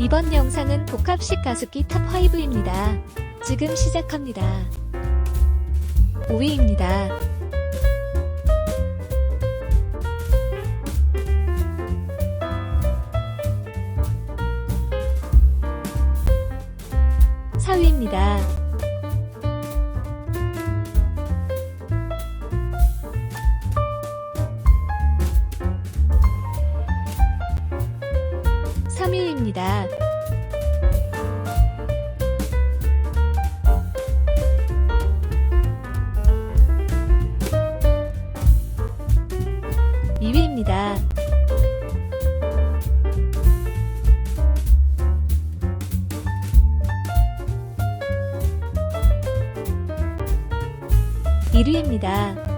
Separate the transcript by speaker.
Speaker 1: 이번 영상은 복합식 가습기 탑5입니다. 지금 시작합니다. 5위입니다. 사위입니다 3위입니다. 2위입니다. 1위입니다.